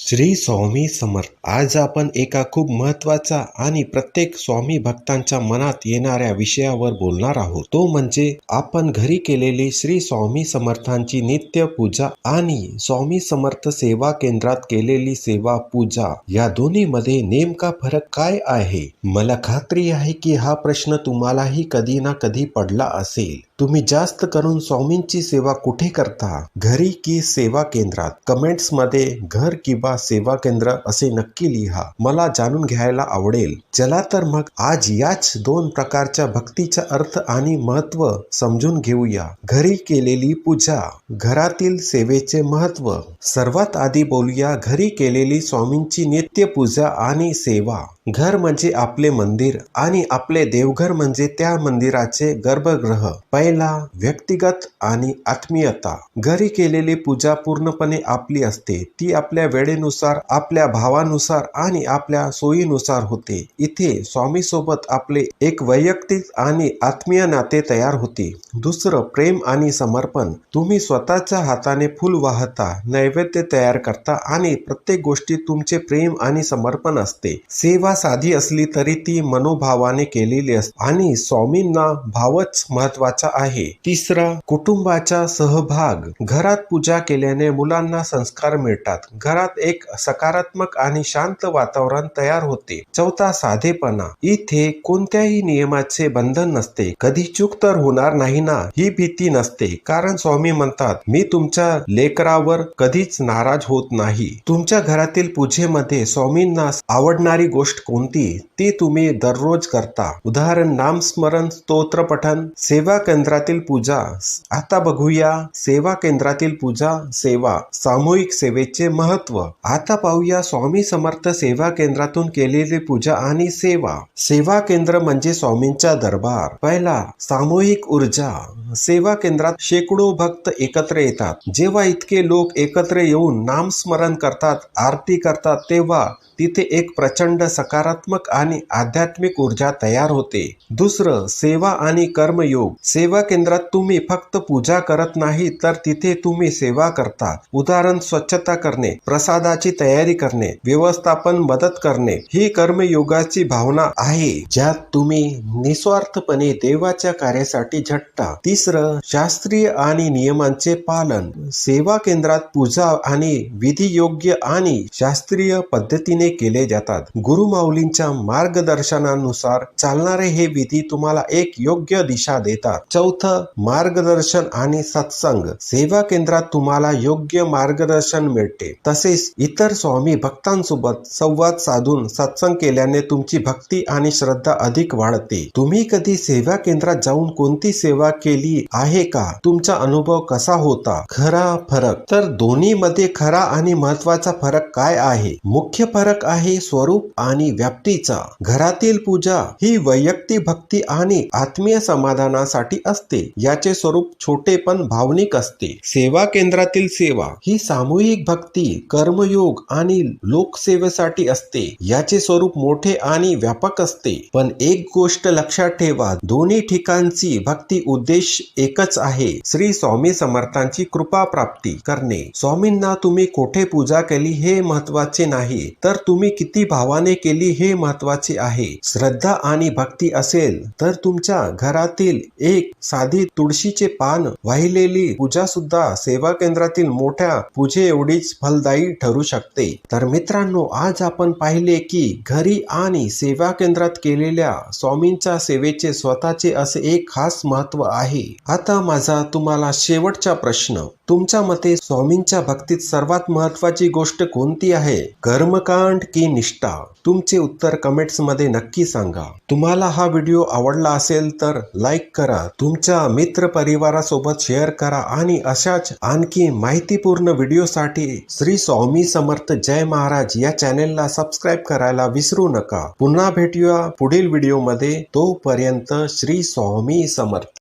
श्री स्वामी समर्थ. आज आपण एका खूप महत्त्वाचा आणि प्रत्येक स्वामी भक्तांच्या मनात येणाऱ्या विषयावर बोलणार आहोत. तो म्हणजे आपण घरी केलेली श्री स्वामी समर्थांची नित्य पूजा आणि स्वामी समर्थ सेवा केंद्रात केलेली सेवा पूजा. या दोन्ही मध्ये नेमका फरक काय आहे? मला खात्री आहे की हा प्रश्न तुम्हालाही कधी ना कधी पडला असेल. तुम्ही जास्त करून स्वामींची सेवा कुठे करता? घरी की सेवा केंद्रात? कमेंट्समध्ये घर किंवा सेवा केंद्र असे नक्की लिहा. मला जाणून घ्यायला आवडेल. चला तर मग आज याच दोन प्रकारच्या भक्तीचा अर्थ आणि महत्त्व समजून घेऊया. घरी केलेली पूजा घरातील सेवेचे महत्त्व सर्वात आधी बोलूया घरी केलेली स्वामींची नित्य पूजा आणि सेवा. घर म्हणजे आपले मंदिर आणि आपले देवघर म्हणजे त्या मंदिराचे गर्भगृह. पहिला व्यक्तिगत आणि आत्मीयता. घरी केलेली पूजा पूर्णपणे आपली असते. ती आपल्या वेळेनुसार आपल्या भावानुसार आणि आपल्या सोयीनुसार होते. इथे स्वामी सोबत आपले एक वैयक्तिक आणि आत्मीय नाते तयार होते. दुसरं प्रेम आणि समर्पण. तुम्ही स्वतःच्या हाताने फुल वाहता नैवेद्य तयार करता आणि प्रत्येक गोष्टी तुमचे प्रेम आणि समर्पण असते. सेवा साधी असली तरी ती मनोभावाने केलेली असते आणि स्वामींना भावच महत्त्वाचा आहे. तिसरा कुटुंबाचा सहभाग. घरात पूजा केल्याने मुलांना संस्कार मिळतात. घरात एक सकारात्मक आणि शांत वातावरण तयार होते. चौथा साधेपणा. इथे कोणत्याही नियमाचे बंधन नसते. कधी चूक तर होणार नाही ना ही भीती नसते. कारण स्वामी म्हणतात मी तुमच्या लेकरावर कधीच नाराज होत नाही. तुमच्या घरातील पूजेमध्ये स्वामींना आवडणारी गोष्ट कोणती? ती तुम्ही दररोज करता. उदाहरण नामस्मरण स्तोत्र पठन सेवा केंद्रातील पूजा. आता बघूया सेवा केंद्रातील पूजा सेवा सामूहिक सेवेचे महत्त्व आता पाहूया स्वामी समर्थ सेवा केंद्रातून केलेली पूजा आणि सेवा. सेवा केंद्र म्हणजे स्वामींचा दरबार. पहिला सामूहिक ऊर्जा. सेवा केंद्रात शेकडो भक्त एकत्र येतात. जेव्हा इतके लोक एकत्र येऊन नामस्मरण करतात आरती करतात तेव्हा तिथे एक प्रचंड सकारात्मक आणि आध्यात्मिक ऊर्जा तयार होते. दुसरं सेवा आणि कर्मयोग. सेवा केंद्रात तुम्ही फक्त पूजा करत नाही तर तिथे तुम्ही सेवा करता. उदाहरण स्वच्छता करणे. प्रसाद संवादाची तयारी करणे व्यवस्थापन मदत करणे ही कर्मयोगाची भावना आहे ज्यात तुम्ही निस्वार्थपणे देवाच्या कार्यासाठी झटता. तिसरं शास्त्रीय आणि नियमांचे पालन. सेवा केंद्रात पूजा आणि विधी योग्य आणि शास्त्रीय पद्धतीने केले जातात. गुरुमाऊलींच्या मार्गदर्शनानुसार चालणारे हे विधी तुम्हाला एक योग्य दिशा देतात. चौथं मार्गदर्शन आणि सत्संग. सेवा केंद्रात तुम्हाला योग्य मार्गदर्शन मिळते. तसेच इतर स्वामी भक्तांसोबत संवाद साधून सत्संग केल्याने तुमची भक्ती आणि श्रद्धा अधिक वाढते. तुम्ही कधी सेवा केंद्रात जाऊन कोणती सेवा केली आहे का? तुमचा अनुभव कसा होता? खरा फरक. तर दोन्ही मध्ये खरा आणि महत्त्वाचा फरक काय आहे? मुख्य फरक आहे स्वरूप आणि व्याप्तीचा. घरातील पूजा ही वैयक्तिक भक्ती आणि आत्मीय समाधानासाठी असते. याचे स्वरूप छोटे पण भावनिक असते. सेवा केंद्रातील सेवा ही सामूहिक भक्ती कर्म कर्मयोग आणि लोकसेवेसाठी असते. याचे स्वरूप मोठे आणि व्यापक असते. पण एक गोष्ट लक्षात ठेवा दोन्ही ठिकाणची भक्ती उद्देश एकच आहे. श्री स्वामी समर्थांची कृपा प्राप्ती करणे. स्वामींना तुम्ही कोठे पूजा केली हे महत्त्वाचे नाही तर तुम्ही किती भावाने केली हे महत्त्वाचे आहे. श्रद्धा आणि भक्ती असेल तर तुमच्या घरातील एक साधी तुळशीचे पान वाहिलेली पूजा सुद्धा सेवा केंद्रातील मोठ्या पूजे एवढीच फलदायी ठरू शकते. तर मित्रांनो आज आपण पाहिले की घरी आणि सेवा केंद्रात केलेल्या स्वामींच्या सेवेचे स्वतःचे असे एक खास महत्त्व आहे. आता माझा तुम्हाला शेवटचा प्रश्न. तुमच्या मते स्वामींच्या भक्तीत सर्वात महत्वाची गोष्ट कोणती आहे? कर्मकांड की निष्ठा? तुमचे उत्तर कमेंट्समध्ये नक्की सांगा. तुम्हाला हा व्हिडिओ आवडला असेल तर लाईक करा. तुमच्या मित्र परिवारासोबत शेअर करा आणि अशाच आणखी माहितीपूर्ण व्हिडिओसाठी श्री स्वामी स्वामी समर्थ जय महाराज या चॅनेलला सबस्क्राईब करायला विसरू नका. पुन्हा भेटूया पुढील व्हिडिओमध्ये. तोपर्यंत श्री स्वामी समर्थ.